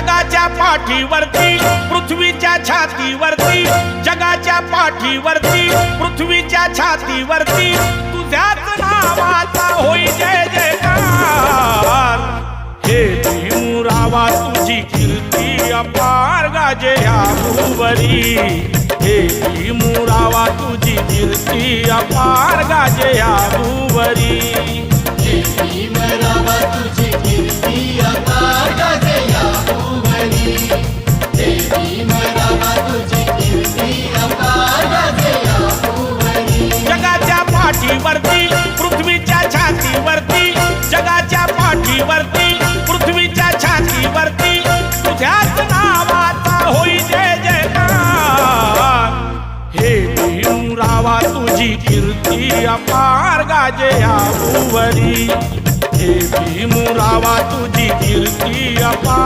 जगाच्या पाठीवरती पृथ्वीच्या छातीवरती जगाच्या पाठीवरती पृथ्वीच्या छातीवरती तुझ्याच नावाचा होई जय जयकार. हे रावा तुझी कीर्ती अपार गाजे ह्या भूवरी हे भीमरावा तुझी कीर्ती अपार गाजे ह्या भूवरी पाठीवरती पृथ्वीच्या छातीवरती जगाच्या पाठीवरती पृथ्वीच्या छातीवरती तुझ्याच नावाचा होई जय जय हे भीमरावा तुझी कीर्ती अपार गाजे या हे भीमरावा तुझी कीर्ती अपार